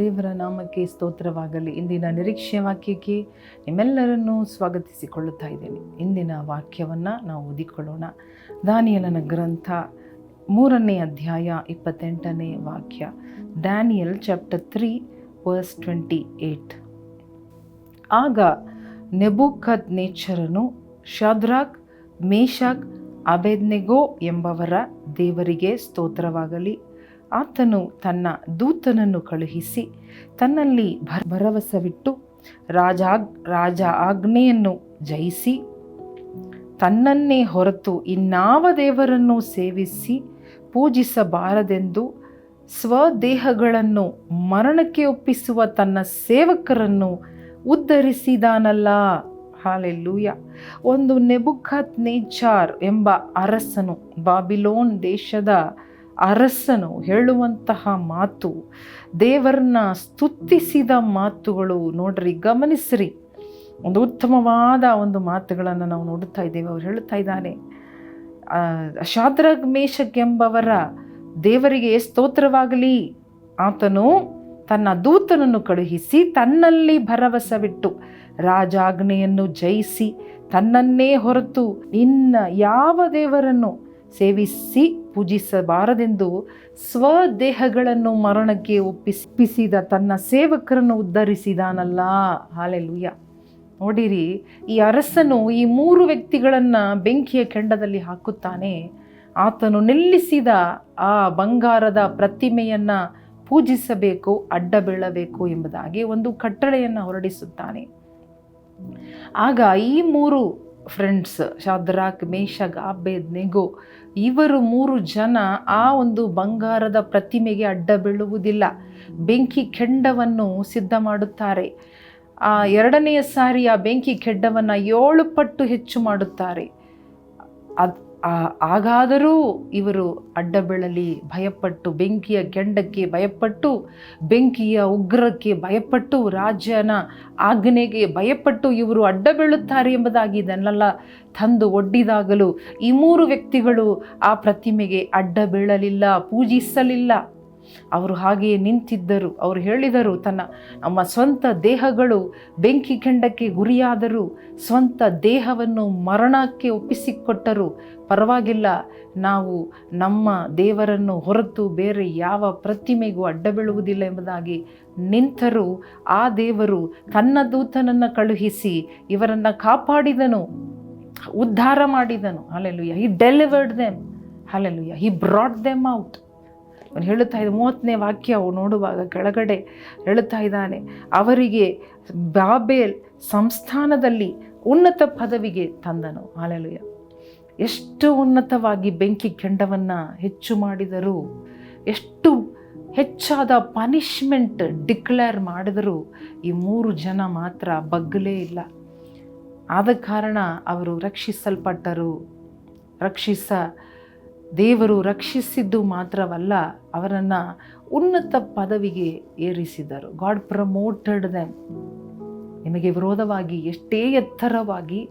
ದೇವರ ನಾಮಕ್ಕೆ ಸ್ತೋತ್ರವಾಗಲಿ. ಇಂದಿನ ನಿರೀಕ್ಷೆ ವಾಕ್ಯಕ್ಕೆ ನಿಮ್ಮೆಲ್ಲರನ್ನೂ ಸ್ವಾಗತಿಸಿಕೊಳ್ಳುತ್ತಾ ಇದ್ದೇನೆ. ಇಂದಿನ ವಾಕ್ಯವನ್ನು ನಾವು ಓದಿಕೊಳ್ಳೋಣ. ದಾನಿಯಲನ ಗ್ರಂಥ ಮೂರನೇ ಅಧ್ಯಾಯ ಇಪ್ಪತ್ತೆಂಟನೇ ವಾಕ್ಯ. Daniel chapter three, verse twenty eight ಆಗ ನೆಬುಕದ್ ನೇಚರನು ಶಾದ್ರಾಕ್ ಮೇಷಾಕ್ ಅಬೆದ್ನೆಗೋ ಎಂಬವರ ದೇವರಿಗೆ ಸ್ತೋತ್ರವಾಗಲಿ. ಆತನು ತನ್ನ ದೂತನನ್ನು ಕಳುಹಿಸಿ ತನ್ನಲ್ಲಿ ಭರ, ಭರವಸವಿಟ್ಟು ರಾಜಾ, ರಾಜ ಆಜ್ಞೆಯನ್ನು ಜಯಿಸಿ ತನ್ನನ್ನೇ ಹೊರತು ಇನ್ನಾವ ದೇವರನ್ನು ಸೇವಿಸಿ ಪೂಜಿಸಬಾರದೆಂದು ಸ್ವದೇಹಗಳನ್ನು ಮರಣಕ್ಕೆ ಒಪ್ಪಿಸುವ ತನ್ನ ಸೇವಕರನ್ನು ಉದ್ಧರಿಸಿದಾನಲ್ಲ. ಹಾಲೆಲ್ಲೂಯ. ಒಂದು ನೆಬುಖತ್ ನೇಚಾರ್ ಎಂಬ ಅರಸನು ಬಾಬಿಲೋನ್ ದೇಶದ ಅರಸನು ಹೇಳುವಂತಹ ಮಾತು, ದೇವರನ್ನ ಸ್ತುತಿಸಿದ ಮಾತುಗಳು ನೋಡ್ರಿ, ಗಮನಿಸ್ರಿ. ಒಂದು ಉತ್ತಮವಾದ ಒಂದು ಮಾತುಗಳನ್ನು ನಾವು ನೋಡುತ್ತಾ ಇದ್ದೇವೆ. ಅವ್ರು ಹೇಳುತ್ತಾ ಇದ್ದಾನೆ ಶಾದ್ರಗ್ ಮೇಷಕ್ ಎಂಬವರ ದೇವರಿಗೆ ಸ್ತೋತ್ರವಾಗಲಿ. ಆತನು ತನ್ನ ದೂತನನ್ನು ಕಳುಹಿಸಿ ತನ್ನಲ್ಲಿ ಭರವಸವಿಟ್ಟು ರಾಜಾಜ್ಞೆಯನ್ನು ಜಯಿಸಿ ತನ್ನನ್ನೇ ಹೊರತು ಇನ್ನ ಯಾವ ದೇವರನ್ನು ಸೇವಿಸಿ ಪೂಜಿಸಬಾರದೆಂದು ಸ್ವದೇಹಗಳನ್ನು ಮರಣಕ್ಕೆ ಒಪ್ಪಿಸಿದ ತನ್ನ ಸೇವಕರನ್ನು ಉದ್ಧರಿಸಿದಾನಲ್ಲ. ಹಾಲೆಲುಯ್ಯ. ನೋಡಿರಿ, ಈ ಅರಸನು ಈ ಮೂರು ವ್ಯಕ್ತಿಗಳನ್ನು ಬೆಂಕಿಯ ಕೆಂಡದಲ್ಲಿ ಹಾಕುತ್ತಾನೆ. ಆತನು ನಿಲ್ಲಿಸಿದ ಆ ಬಂಗಾರದ ಪ್ರತಿಮೆಯನ್ನು ಪೂಜಿಸಬೇಕು, ಅಡ್ಡ ಬೀಳಬೇಕು ಎಂಬುದಾಗಿ ಒಂದು ಕಟ್ಟಳೆಯನ್ನು ಹೊರಡಿಸುತ್ತಾನೆ. ಆಗ ಈ ಮೂರು ಫ್ರೆಂಡ್ಸ್ ಶಾದ್ರಾಕ್, ಮೇಷಗ್ ಆಬೇದ್ ನೆಗೋ ಇವರು ಮೂರು ಜನ ಆ ಒಂದು ಬಂಗಾರದ ಪ್ರತಿಮೆಗೆ ಅಡ್ಡ ಬೀಳುವುದಿಲ್ಲ. ಬೆಂಕಿ ಕೆಂಡವನ್ನು ಸಿದ್ಧ ಮಾಡುತ್ತಾರೆ. ಆ ಎರಡನೆಯ ಸಾರಿ ಆ ಬೆಂಕಿ ಕೆಡ್ಡವನ್ನು ಏಳು ಪಟ್ಟು ಹೆಚ್ಚು ಮಾಡುತ್ತಾರೆ. ಅದು ಆಗಾದರೂ ಇವರು ಅಡ್ಡಬೆಳಲಿ ಭಯಪಟ್ಟು, ಬೆಂಕಿಯ ಕೆಂಡಕ್ಕೆ ಭಯಪಟ್ಟು, ಬೆಂಕಿಯ ಉಗ್ರಕ್ಕೆ ಭಯಪಟ್ಟು, ರಾಜನ ಆಜ್ಞೆಗೆ ಭಯಪಟ್ಟು ಇವರು ಅಡ್ಡಬೀಳುತ್ತಾರೆ ಎಂಬುದಾಗಿ ಇದನ್ನೆಲ್ಲ ತಂದು ಒಡ್ಡಿದಾಗಲೂ ಈ ಮೂರು ವ್ಯಕ್ತಿಗಳು ಆ ಪ್ರತಿಮೆಗೆ ಅಡ್ಡ ಬೀಳಲಿಲ್ಲ ಪೂಜಿಸಲಿಲ್ಲ. ಅವರು ಹಾಗೆಯೇ ನಿಂತಿದ್ದರು. ಅವರು ಹೇಳಿದರು, ತನ್ನ ನಮ್ಮ ಸ್ವಂತ ದೇಹಗಳು ಬೆಂಕಿ ಕೆಂಡಕ್ಕೆ ಗುರಿಯಾದರೂ ಸ್ವಂತ ದೇಹವನ್ನು ಮರಣಕ್ಕೆ ಒಪ್ಪಿಸಿಕೊಟ್ಟರು ಪರವಾಗಿಲ್ಲ. ನಾವು ನಮ್ಮ ದೇವರನ್ನು ಹೊರತು ಬೇರೆ ಯಾವ ಪ್ರತಿಮೆಗೂ ಅಡ್ಡ ಬೀಳುವುದಿಲ್ಲ ಎಂಬುದಾಗಿ ನಿಂತರು ಆ ದೇವರು ತನ್ನ ದೂತನನ್ನು ಕಳುಹಿಸಿ ಇವರನ್ನು ಕಾಪಾಡಿದನು. ಉದ್ಧಾರ ಮಾಡಿದನು. Alleluia he delivered them alleluia he brought them out ಅವನು ಹೇಳುತ್ತಾ ಇದ್ದ ಮೂವತ್ತನೇ ವಾಕ್ಯ ಅವು ನೋಡುವಾಗ ಕೆಳಗಡೆ ಹೇಳುತ್ತಾ ಇದ್ದಾನೆ, ಅವರಿಗೆ ಬಾಬೇಲ್ ಸಂಸ್ಥಾನದಲ್ಲಿ ಉನ್ನತ ಪದವಿಗೆ ತಂದನು. ಆಲಲುಯ ಎಷ್ಟು ಉನ್ನತವಾಗಿ ಬೆಂಕಿ ಕೆಂಡವನ್ನು ಹೆಚ್ಚು ಮಾಡಿದರು, ಎಷ್ಟು ಹೆಚ್ಚಾದ ಪನಿಷ್ಮೆಂಟ್ ಡಿಕ್ಲೇರ್ ಮಾಡಿದರೂ ಈ ಮೂರು ಜನ ಮಾತ್ರ ಬಗ್ಗಲೇ ಇಲ್ಲ. ಆದ ಕಾರಣ ಅವರು ರಕ್ಷಿಸಲ್ಪಟ್ಟರು, ರಕ್ಷಿಸ ದೇವರು ರಕ್ಷಿಸಿದ್ದು ಮಾತ್ರವಲ್ಲ, ಅವರನ್ನು ಉನ್ನತ ಪದವಿಗೆ ಏರಿಸಿದರು. ಗಾಡ್ ಪ್ರಮೋಟೆಡ್ ದೆಮ್ ನಿಮಗೆ ವಿರೋಧವಾಗಿ ಎಷ್ಟೇ ಎತ್ತರವಾಗಿ,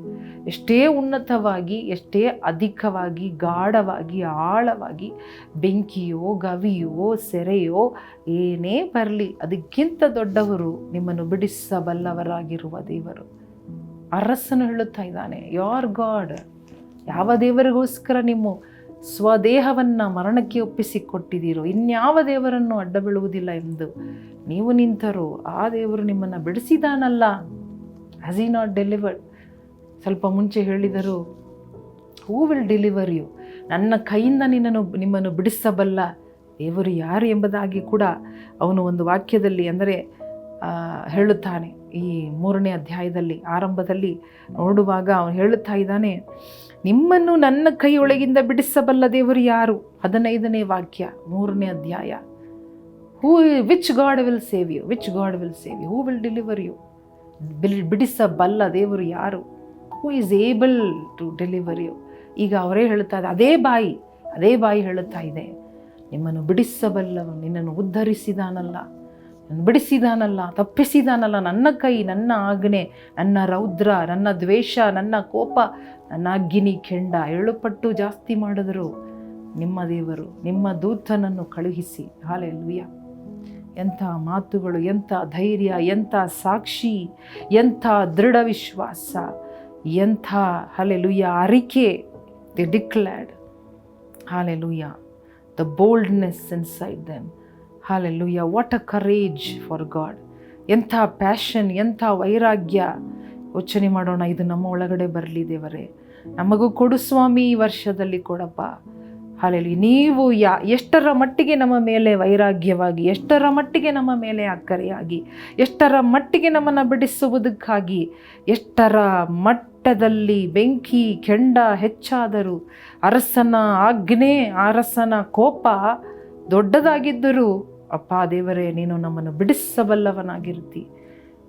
ಎಷ್ಟೇ ಉನ್ನತವಾಗಿ, ಎಷ್ಟೇ ಅಧಿಕವಾಗಿ, ಗಾಢವಾಗಿ, ಆಳವಾಗಿ, ಬೆಂಕಿಯೋ, ಗವಿಯೋ, ಸೆರೆಯೋ, ಏನೇ ಬರಲಿ, ಅದಕ್ಕಿಂತ ದೊಡ್ಡವರು ನಿಮ್ಮನ್ನು ಬಿಡಿಸಬಲ್ಲವರಾಗಿರುವ ದೇವರು. ಅರಸನು ಹೇಳುತ್ತಾ ಇದ್ದಾನೆ ಯೋರ್ ಗಾಡ್ ಯಾವ ದೇವರಿಗೋಸ್ಕರ ನಿಮ್ಮ ಸ್ವದೇಹವನ್ನು ಮರಣಕ್ಕೆ ಒಪ್ಪಿಸಿಕೊಟ್ಟಿದ್ದೀರೋ, ಇನ್ಯಾವ ದೇವರನ್ನು ಅಡ್ಡ ಬೀಳುವುದಿಲ್ಲ ಎಂದು ನೀವು ನಿಂತರು ಆ ದೇವರು ನಿಮ್ಮನ್ನು ಬಿಡಿಸಿದಾನಲ್ಲ? ಹ್ಯಾಸ್ ಈ ನಾಟ್ ಡೆಲಿವರ್ಡ್ ಸ್ವಲ್ಪ ಮುಂಚೆ ಹೇಳಿದರು ಹೂ ವಿಲ್ ಡೆಲಿವರ್ ಯು ನನ್ನ ಕೈಯಿಂದ ನಿನ್ನನ್ನು, ನಿಮ್ಮನ್ನು ಬಿಡಿಸಬಲ್ಲ ದೇವರು ಯಾರು ಎಂಬುದಾಗಿ ಕೂಡ ಅವನು ಒಂದು ವಾಕ್ಯದಲ್ಲಿ, ಅಂದರೆ ಹೇಳುತ್ತಾನೆ. ಈ ಮೂರನೇ ಅಧ್ಯಾಯದಲ್ಲಿ, ಆರಂಭದಲ್ಲಿ ನೋಡುವಾಗ ಅವನು ಹೇಳುತ್ತಾ ಇದ್ದಾನೆ, ನಿಮ್ಮನ್ನು ನನ್ನ ಕೈಯೊಳಗಿಂದ ಬಿಡಿಸಬಲ್ಲ ದೇವರು ಯಾರು? ಹದಿನೈದನೇ ವಾಕ್ಯ, ಮೂರನೇ ಅಧ್ಯಾಯ. Who which God will save you which God will save you who will deliver you bill, ಬಿಡಿಸಬಲ್ಲ ದೇವರು ಯಾರು? Who is able to deliver you ಈಗ ಅವರೇ ಹೇಳುತ್ತಾ ಇದೆ ಅದೇ ಬಾಯಿ ಅದೇ ಬಾಯಿ ಹೇಳುತ್ತಾ ಇದೆ. ನಿಮ್ಮನ್ನು ಬಿಡಿಸಬಲ್ಲವನು, ನಿನ್ನನ್ನು ಉದ್ಧರಿಸಿದಾನಲ್ಲ. ಬಿಡಿಸಿದಾನಲ್ಲ, ತಪ್ಪಿಸಿದಾನಲ್ಲ, ನನ್ನ ಕೈ, ನನ್ನ ಆಜ್ಞೆ, ನನ್ನ ರೌದ್ರ, ನನ್ನ ದ್ವೇಷ, ನನ್ನ ಕೋಪ, ನನ್ನ ಅಗ್ಗಿನಿ ಕೆಂಡ ಏಳು ಪಟ್ಟು ಜಾಸ್ತಿ ಮಾಡಿದರು ನಿಮ್ಮ ದೇವರು, ನಿಮ್ಮ ದೂತನನ್ನು ಕಳುಹಿಸಿ. ಹಾಲೆ ಹಾಲೆಲ್ಲುಯ್ಯ ಎಂಥ ಮಾತುಗಳು, ಎಂಥ ಧೈರ್ಯ, ಎಂಥ ಸಾಕ್ಷಿ, ಎಂಥ ದೃಢ ವಿಶ್ವಾಸ, ಎಂಥ, ಹಲೆಲುಯ್ಯ, ಅರಿಕೆ. ದಿ ಡಿಕ್ಲ್ಯಾಡ್ ಹಾಲೆ hallelujah the boldness inside them hallelujah what a courage for God ಎಂಥ ಪ್ಯಾಷನ್ ಎಂಥ ವೈರಾಗ್ಯ. ಯೋಚನೆ ಮಾಡೋಣ, ಇದು ನಮ್ಮ ಒಳಗಡೆ ಬರಲಿ ದೇವರೇ. ನಮಗೂ ಕೊಡು ಸ್ವಾಮಿ ಈ ವರ್ಷದಲ್ಲಿ ಕೊಡಪ್ಪ. ಹಾಲೆಲ್ಲಿ ನೀವು ಯಾ, ಎಷ್ಟರ ಮಟ್ಟಿಗೆ ನಮ್ಮ ಮೇಲೆ ವೈರಾಗ್ಯವಾಗಿ, ಎಷ್ಟರ ಮಟ್ಟಿಗೆ ನಮ್ಮ ಮೇಲೆ ಅಕ್ಕರೆಯಾಗಿ, ಎಷ್ಟರ ಮಟ್ಟಿಗೆ ನಮ್ಮನ್ನು ಬಿಡಿಸುವುದಕ್ಕಾಗಿ, ಎಷ್ಟರ ಮಟ್ಟದಲ್ಲಿ ಬೆಂಕಿ, ಕೆಂಡ ಹೆಚ್ಚಾದರೂ, ಅರಸನ ಆಜ್ಞೆ, ಅರಸನ ಕೋಪ ದೊಡ್ಡದಾಗಿದ್ದರೂ ಅಪ್ಪ ದೇವರೇ, ನೀನು ನಮ್ಮನ್ನು ಬಿಡಿಸಬಲ್ಲವನಾಗಿರ್ತಿ.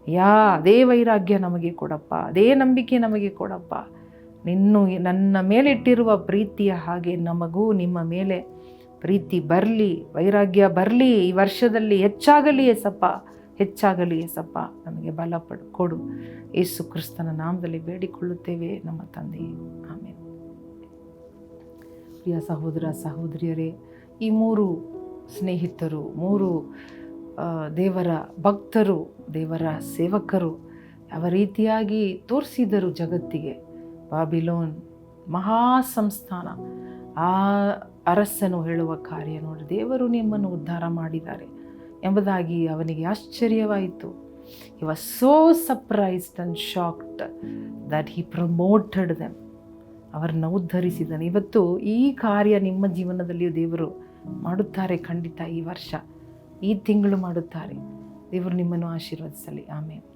ಯಾ, ಅದೇ ವೈರಾಗ್ಯ ನಮಗೆ ಕೊಡಪ್ಪ, ಅದೇ ನಂಬಿಕೆ ನಮಗೆ ಕೊಡಪ್ಪ. ನಿನ್ನು ನನ್ನ ಮೇಲಿಟ್ಟಿರುವ ಪ್ರೀತಿಯ ಹಾಗೆ ನಮಗೂ ನಿಮ್ಮ ಮೇಲೆ ಪ್ರೀತಿ ಬರಲಿ, ವೈರಾಗ್ಯ ಬರಲಿ, ಈ ವರ್ಷದಲ್ಲಿ ಹೆಚ್ಚಾಗಲಿ ಎಸಪ್ಪ ಹೆಚ್ಚಾಗಲಿ ಎಸಪ್ಪ ನಮಗೆ ಬಲ ಪಡು, ಕೊಡು. ಯೇಸು ಕ್ರಿಸ್ತನ ನಾಮದಲ್ಲಿ ಬೇಡಿಕೊಳ್ಳುತ್ತೇವೆ, ನಮ್ಮ ತಂದೆ ಆಮೇಲೆ ಪ್ರಿಯ ಸಹೋದರ, ಸಹೋದರಿಯರೇ, ಈ ಮೂರು ಸ್ನೇಹಿತರು, ಮೂರು ದೇವರ ಭಕ್ತರು, ದೇವರ ಸೇವಕರು ಯಾವ ರೀತಿಯಾಗಿ ತೋರಿಸಿದರು ಜಗತ್ತಿಗೆ. ಬಾಬಿಲೋನ್ ಮಹಾ ಸಂಸ್ಥಾನ ಆ ಅರಸನು ಹೇಳುವ ಕಾರ್ಯ ನೋಡಿ ದೇವರು ನಿಮ್ಮನ್ನು ಉದ್ಧಾರ ಮಾಡಿದ್ದಾರೆ ಎಂಬುದಾಗಿ ಅವನಿಗೆ ಆಶ್ಚರ್ಯವಾಯಿತು. He was so surprised and shocked that he promoted them ಅವರನ್ನು ಉದ್ಧರಿಸಿದ್ದಾನೆ. ಇವತ್ತು ಈ ಕಾರ್ಯ ನಿಮ್ಮ ಜೀವನದಲ್ಲಿಯೂ ದೇವರು ಮಾಡುತ್ತಾರೆ ಖಂಡಿತ ಈ ವರ್ಷ. ಈ ತಿಂಗಳು ಮಾಡುತ್ತಾರೆ. ದೇವರು ನಿಮ್ಮನ್ನು ಆಶೀರ್ವದಿಸಲಿ. ಆಮೇಲೆ